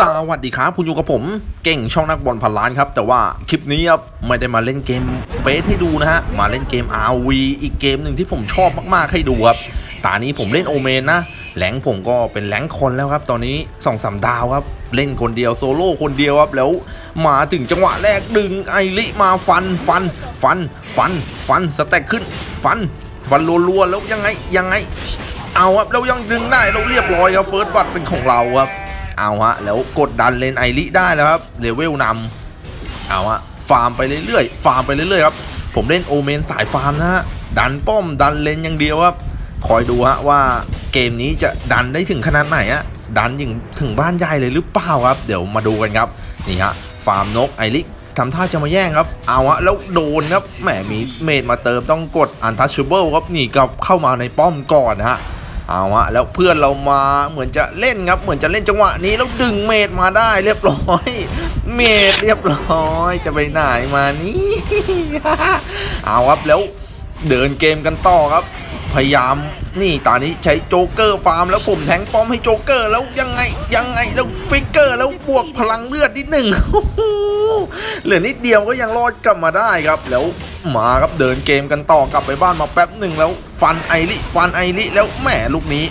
สวัสดีครับ คุณอยู่กับผมเก่งช่องนักบอลพันล้านครับ แต่ว่าคลิปนี้ครับไม่ได้มาเล่นเกมเฟสให้ดูนะฮะ มาเล่นเกม RV อีกเกมหนึ่งที่ผมชอบมากๆให้ดูครับตานี้ผมเล่นโอเมนนะแหลงผมก็เป็นแหลงคนแล้วครับ ตอนนี้สองสามดาวครับ เล่นคนเดียวโซโล่คนเดียวครับ แล้วมาถึงจังหวะแรกดึงไอริมาฟันฟันฟันฟันฟันสแต็กขึ้น ฟันฟันรัวๆแล้วยังไงยังไง เอาครับแล้วยังดึงได้เราเรียบร้อยครับเฟิร์สบัตเป็นของเราครับ เอาฮะ แล้วกดดันเลนไอริได้แล้วครับเลเวลนำเอาฮะ ฟาร์มไปเรื่อยๆ ฟาร์มไปเรื่อยๆครับ ผมเล่นโอเมนสายฟาร์มนะฮะ ดันป้อมดันเลนอย่างเดียวครับ คอยดูฮะว่าเกมนี้จะดันได้ถึงขนาดไหนอะดันถึงถึงบ้านใหญ่เลยหรือเปล่าครับ เดี๋ยวมาดูกันครับ นี่ฮะ ฟาร์มนกไอริทำท่าจะมาแย่งครับ เอาฮะ แล้วโดนครับ แหมมีเมดมาเติมต้องกดอันทัชเชเบิลครับ นี่ก็เข้ามาในป้อมก่อนนะฮะ เอาฮะแล้วเพื่อนเรามาเหมือนจะเล่นครับ เหมือนจะเล่นจังหวะนี้แล้วดึงเมดมาได้เรียบร้อย เมดเรียบร้อยจะไปไหนมานี่เอาครับแล้วเดินเกมกันต่อครับ พยายามนี่ตอนนี้ใช้โจ๊กเกอร์ฟาร์มแล้วผมแทงป้อมให้โจ๊กเกอร์แล้วยังไงยังไงแล้วฟิกเกอร์แล้วบวกพลังเลือดนิดหนึ่งเหลือนิดเดียวก็ยังรอดกลับมาได้ครับแล้ว มาครับเดินเกมกันต่อกลับไปบ้านมาแป๊บหนึ่งแล้วฟันไอริฟันไอริแล้วแหมลูกนี้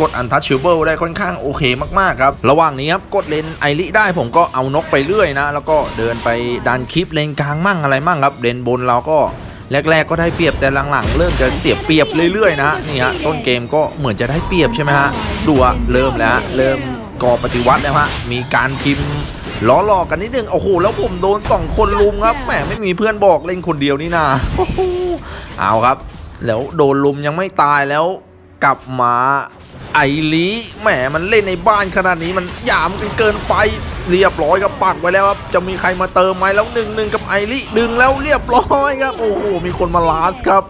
กดอันทัชชิเบิลได้ค่อนข้างโอเคมากๆครับ ระหว่างนี้ครับกดเลนไอริได้ผมก็เอานกไปเรื่อยนะ แล้วก็เดินไปดันคลิปเลนกลางมั่งอะไรมั่งครับเลนบนเราก็แรกๆก็ได้เปรียบแต่หลังๆ เริ่มจะเสียเปรียบเรื่อยๆนะนี่ฮะต้นเกมก็เหมือนจะได้เปรียบใช่ไหมฮะดูอะเริ่มแล้วเริ่มก่อปฏิวัติแล้วฮะมีการพิมพ์ ล้อหลอกกันนิดนึงโอ้โหแล้วผมโดนสองคนลุมครับแหมไม่มีเพื่อนบอกเล่นคนเดียวนี่นาโอ้โหเอาครับ แล้วโดนลุมยังไม่ตายแล้วกลับมาไอลีแหมมันเล่นในบ้านขนาดนี้มันหยามกันเกินไปเรียบร้อยครับปักไว้แล้วครับจะมีใครมาเติมไหมแล้วหนึ่งหนึ่งกับไอลีดึงแล้วเรียบร้อยครับ โอ้โหมีคนมาลาสครับ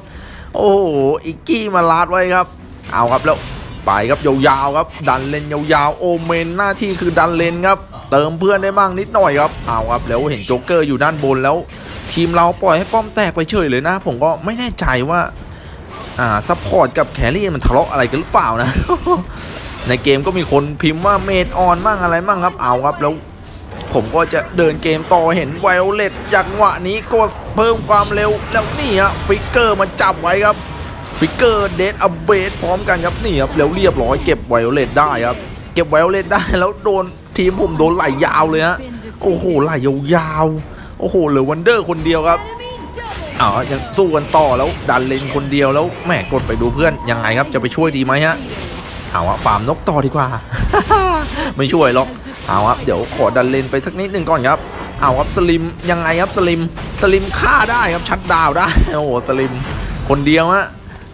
โอ้โหอิกกี้มาลาดไว้ครับ เอาครับแล้วไปครับยาวๆครับ ดันเลนยาวๆโอเมนหน้าที่คือดันเลนครับ เติมเพื่อนได้บ้างนิดหน่อยครับเอาครับแล้วเห็นโจ๊กเกอร์อยู่ด้านบนแล้ว ทีมเราปล่อยให้ป้อมแตกไปเฉยเลยนะ ผมก็ไม่แน่ใจว่าอ่าซัพพอร์ตกับแครี่มันทะเลาะอะไรกันหรือเปล่านะ ในเกมก็มีคนพิมพ์ว่าเมดออนมั่งอะไรมั่งครับเอาครับแล้วผมก็จะเดินเกมต่อเห็นไวโอเลตจังหวะนี้กดเพิ่มความเร็วแล้วนี่ฮะฟิกเกอร์มาจับไว้ครับ ฟิกเกอร์เดดอัปเบดพร้อมกันครับนี่ครับแล้วเรียบร้อยเก็บไวโอเลตได้ครับ เก็บไวโอเลตได้แล้วโดน ทีมผมโดนไหลยาวเลยฮะโอ้โหไหลยาวๆโอ้โหเหลือวันเดอร์คนเดียวครับอ๋อยังสู้กันต่อแล้วดันเลนคนเดียวแล้วแหมกดไปดูเพื่อนยังไงครับจะไปช่วยดีไหมฮะเอาอะฟาร์มนกต่อดีกว่า ไม่ช่วยหรอกเอาครับเดี๋ยวขอดันเลนไปสักนิดหนึ่งก่อนครับเอาครับสลิมยังไงครับสลิมสลิมฆ่าได้ครับชัดดาวได้โอ้โหสลิมคนเดียวฮะ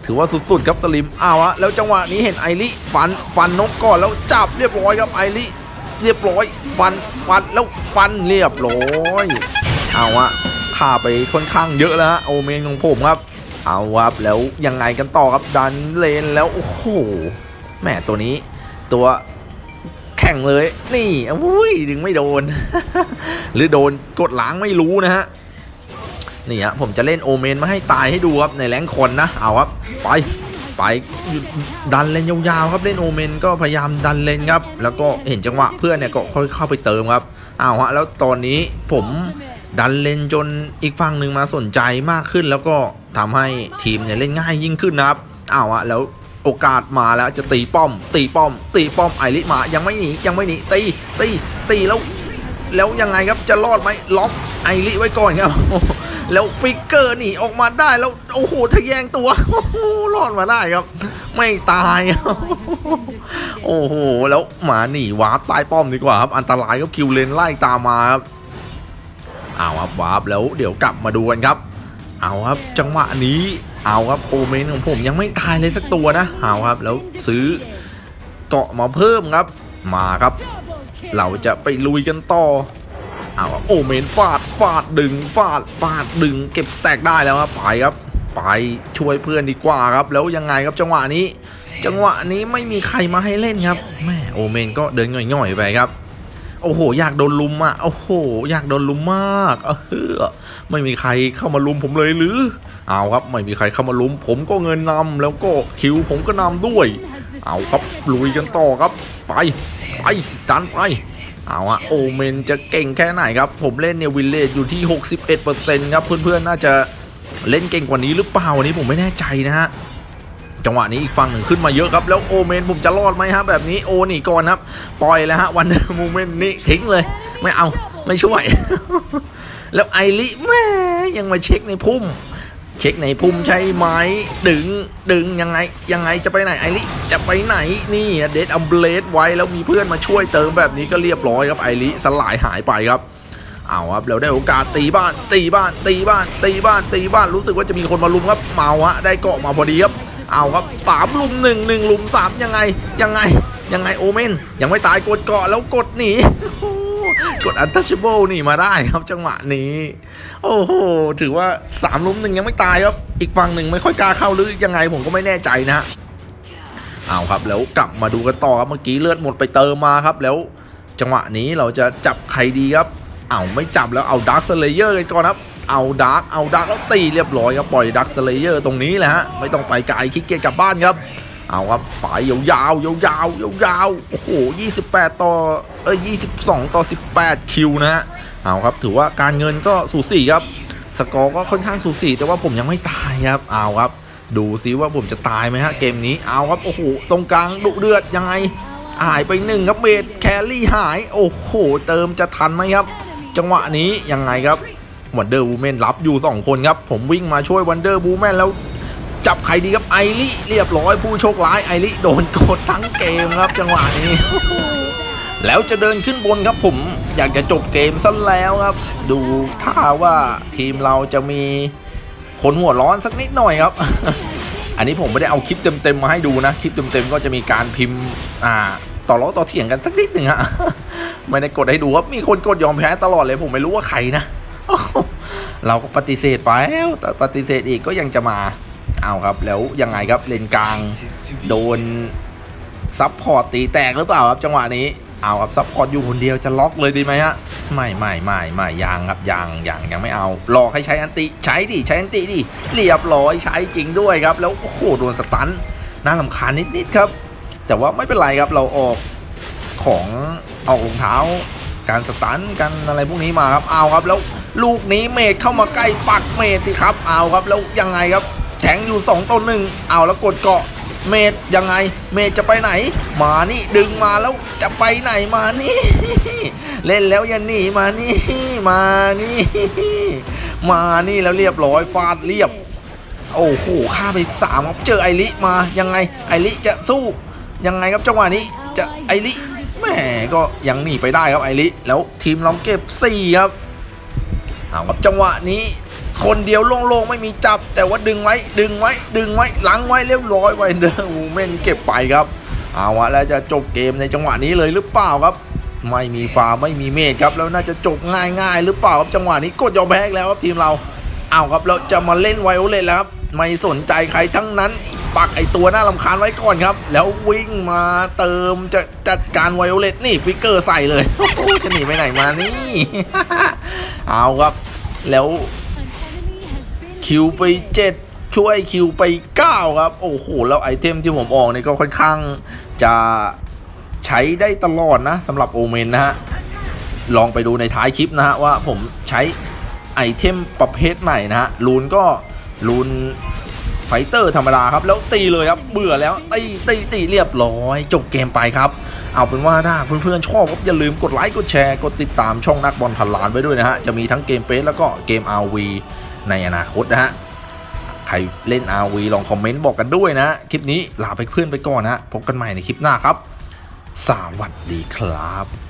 ถือว่าสุดๆครับสลิมเอาวะแล้วจังหวะนี้เห็นไอริฟันฟันนกก่อนแล้วจับเรียบร้อยครับไอริ เรียบร้อย ฟันฟันแล้วฟันเรียบร้อย เอาวะฆ่าไปค่อนข้างเยอะแล้วฮะโอเมนของผมครับ เอาครับแล้วยังไงกันต่อครับดันเลนแล้วโอ้โหแหมตัวนี้ ตัวแข่งเลย นี่อุ้ยดึงไม่โดน หรือโดนกดล้างไม่รู้นะฮะนี่ฮะผมจะเล่นโอเมนมาให้ตายให้ดูครับในแรงคนนะเอาครับไป ไปดันเลนยาวๆครับเล่นโอเมนก็พยายามดันเลนครับ แล้วก็เห็นจังหวะเพื่อนเนี่ยก็ค่อยเข้าไปเติมครับเอาวฮะแล้วตอนนี้ผมดันเลนจนอีกฝั่งหนึ่งมาสนใจมากขึ้น แล้วก็ทำให้ทีมเนี่ยเล่นง่ายยิ่งขึ้นนะครับเอาวฮะแล้วโอกาสมาแล้วจะตีป้อม ตีป้อม ตีป้อมไอริมายังไม่หนียังไม่หนีตีตีตีแล้ว แล้วยังไงครับจะรอดไหมล็อกไอริไว้ก่อนครับ แล้วฟิกเกอร์หนีออกมาได้แล้วโอ้โหทะแยงตัวโอ้โหรอดมาได้ครับ ไม่ตายครับโอ้โหแล้วหมาหนีวาร์ปใต้ป้อมดีกว่าครับอันตรายครับคิวเลนไล่ตามมาครับเอาครับวาร์ปแล้วเดี๋ยวกลับมาดูกันครับ เอาครับจังหวะนี้เอาครับโอเมนของผมยังไม่ตายเลยสักตัวนะเอาครับแล้วซื้อเกาะมาเพิ่มครับ มาครับ เราจะไปลุยกันต่อ เอาโอเมนฟาดฟาดดึงฟาดฟาดดึง เก็บสแต็กได้แล้วครับไปครับ ไปช่วยเพื่อนดีกว่าครับ แล้วยังไงครับจังหวะนี้ จังหวะนี้ไม่มีใครมาให้เล่นครับแม่โอเมนก็เดินง่อยๆไปครับโอ้โห อยากโดนลุมอะ โอ้โห อยากโดนลุมมากเออไม่มีใครเข้ามาลุมผมเลยหรือ เอาครับ ไม่มีใครเข้ามาลุม ผมก็เงินนำแล้วก็คิวผมก็นำด้วย เอาครับลุยกันต่อครับ ไป ไปดันไป เอาอะโอเมนจะเก่งแค่ไหนครับ ผมเล่นเนี่ยวิลเลจอยู่ที่ 61%ครับ เพื่อนๆ น่าจะเล่นเก่งกว่านี้หรือเปล่าวันนี้ผมไม่แน่ใจนะฮะจังหวะนี้อีกฝั่งหนึ่งขึ้นมาเยอะครับ แล้วโอเมนผมจะรอดไหมฮะแบบนี้โอหนีก่อนครับ ปล่อยแล้วฮะวันเดอร์มูเมนนี่ทิ้งเลย ไม่เอาไม่ช่วย แล้วไอริแม่ยังมาเช็คในพุ่ม เช็คในพุ่มใช่ไหมดึงดึงยังไงยังไงจะไปไหนไอริจะไปไหนนี่เดดอัมเบลดไว้แล้วมีเพื่อนมาช่วยเติมแบบนี้ก็เรียบร้อยครับไอริสลายหายไปครับเอาครับแล้วได้โอกาสตีบ้าน ตีบ้าน ตีบ้าน ตีบ้าน ตีบ้านรู้สึกว่าจะมีคนมาลุมครับเมาฮะได้เกาะมาพอดีครับเอาครับสามลุมหนึ่งหนึ่งลุมสามยังไงยังไงยังไงโอเมนยังไม่ตายกดเกาะแล้วกดหนี กดอันทัชเบิลนี่มาได้ครับจังหวะนี้ โอ้โห ถือว่าสามลุมหนึ่งยังไม่ตายครับ อีกฝั่งหนึ่งไม่ค่อยกล้าเข้าหรือยังไงผมก็ไม่แน่ใจนะเอาครับแล้วกลับมาดูกันต่อครับเมื่อกี้เลือดหมดไปเติมมาครับ แล้วจังหวะนี้เราจะจับใครดีครับ เอาไม่จับแล้วเอาดาร์คสเลเยอร์กันก่อนครับเอาดาร์กเอาดาร์กแล้วตีเรียบร้อยครับปล่อยดาร์คสเลเยอร์ตรงนี้แหละฮะไม่ต้องไปไกลขี้เกียจกลับบ้านครับ เอาครับไปยาวๆยาวๆยาวโอ้โห28 ต่อ อ้ย22 ต่อ 18 คิวนะฮะเอาครับ ถือว่าการเงินก็สูสีครับ สกอร์ก็ค่อนข้างสูสีแต่ว่าผมยังไม่ตายครับ เอาครับ ดูซิว่าผมจะตายไหมฮะเกมนี้ เอาครับ โอ้โห ตรงกลางดุเดือดยังไง หายไปหนึ่งครับเมดแครี่หาย โอ้โห เติมจะทันไหมครับ จังหวะนี้ยังไงครับวันเดอร์บูแมนรับอยู่ 2 คนครับ ผมวิ่งมาช่วยวันเดอร์บูแมนแล้วจับใครดีครับไอริเรียบร้อยผู้โชคร้ายไอริโดนกดทั้งเกมครับ จังหวะนี้ แล้วจะเดินขึ้นบนครับผม อยากจะจบเกมซะแล้วครับ ดูท่าว่าทีมเราจะมีคนหัวร้อนสักนิดหน่อยครับ อันนี้ผมไม่ได้เอาคลิปเต็มๆมาให้ดูนะ คลิปเต็มๆก็จะมีการพิมพ์อ่าต่อล้อต่อเถียงกันสักนิดหนึ่งฮะไม่ได้กดให้ดูครับมีคนกดยอมแพ้ตลอดเลยผมไม่รู้ว่าใครนะเราก็ปฏิเสธไปแต่ปฏิเสธอีกก็ยังจะมาเอาครับ แล้วยังไงครับเลนกลาง โดนซับพอร์ตตีแตกหรือเปล่าครับจังหวะนี้ เอาครับซับพอร์ตอยู่คนเดียวจะล็อกเลยดีไหมฮะไม่ไม่ไม่ไม่ยังครับยังยังยังไม่เอารอให้ใช้อันติใช้ดิใช้อันติดิเรียบร้อยใช้จริงด้วยครับ แล้วโอ้โหโดนสตันน่าลำคาญนิดๆครับ แต่ว่าไม่เป็นไรครับเราออกของออกรองเท้า การสตันกันอะไรพวกนี้มาครับเอาครับ แล้วลูกนี้เมดเข้ามาใกล้ปักเมดสิครับเอาครับแล้วยังไงครับแทงอยู่2ต่อหนึ่งเอาแล้วกดเกาะ เมดยังไง เมดจะไปไหน มานี่ดึงมาแล้วจะไปไหนมานี่ เล่นแล้วอยันหนีมานี่ มานี่ มานี่แล้วเรียบร้อยฟาดเรียบ โอ้โหฆ่าไปสามครับเจอไอริมายังไงไอริจะสู้ยังไงครับจังหวะนี้จะไอริแหมก็ยังหนีไปได้ครับไอริแล้วทีมเราเก็บสี่ครับเอาครับจังหวะนี้ คนเดียวโล่งๆไม่มีจับ แต่ว่าดึงไว้ดึงไว้ ดึงไว้หลังไว้เรียบร้อยไวเดอร์วูแมนเก็บไปครับเอาวะแล้วจะจบเกมในจังหวะนี้เลยหรือเปล่าครับ ไม่มีฟาไม่มีเมดครับแล้วน่าจะจบง่ายๆ หรือเปล่าครับจังหวะนี้กดยอมแพ้แล้วครับทีมเราเอาครับเราจะมาเล่นไวโอเลตแล้วครับไม่สนใจใครทั้งนั้นปักไอตัวหน่าลำคาญไว้ก่อนครับ แล้ววิ่งมาเติมจะจัดการไวโอเลตนี่ฟิกเกอร์ใส่เลยจะหนีไปไหนมานี่ เอาครับ แล้ว คิวไป7ช่วยคิวไป9ครับ โอ้โห แล้วไอเทมที่ผมออกนี่ก็ค่อนข้างจะใช้ได้ตลอดนะสำหรับโอเมนนะฮะ ลองไปดูในท้ายคลิปนะฮะ ว่าผมใช้ไอเทมประเภทไหนนะฮะลูนก็ลูนไฟเตอร์ธรรมดาครับ แล้วตีเลยครับ เบื่อแล้ว ตีตีตีเรียบร้อย จบเกมไปครับ เอาเป็นว่าถ้าเพื่อนๆชอบก็อย่าลืมกดไลค์กดแชร์กดติดตามช่องนักบอลพันล้านไว้ด้วยนะฮะ จะมีทั้งเกมเฟสแล้วก็เกม RV ในอนาคตนะฮะ ใครเล่น RV ลองคอมเมนต์บอกกันด้วยนะ คลิปนี้ลาไปเพื่อนไปก่อนนะฮะพบกันใหม่ในคลิปหน้าครับ สวัสดีครับ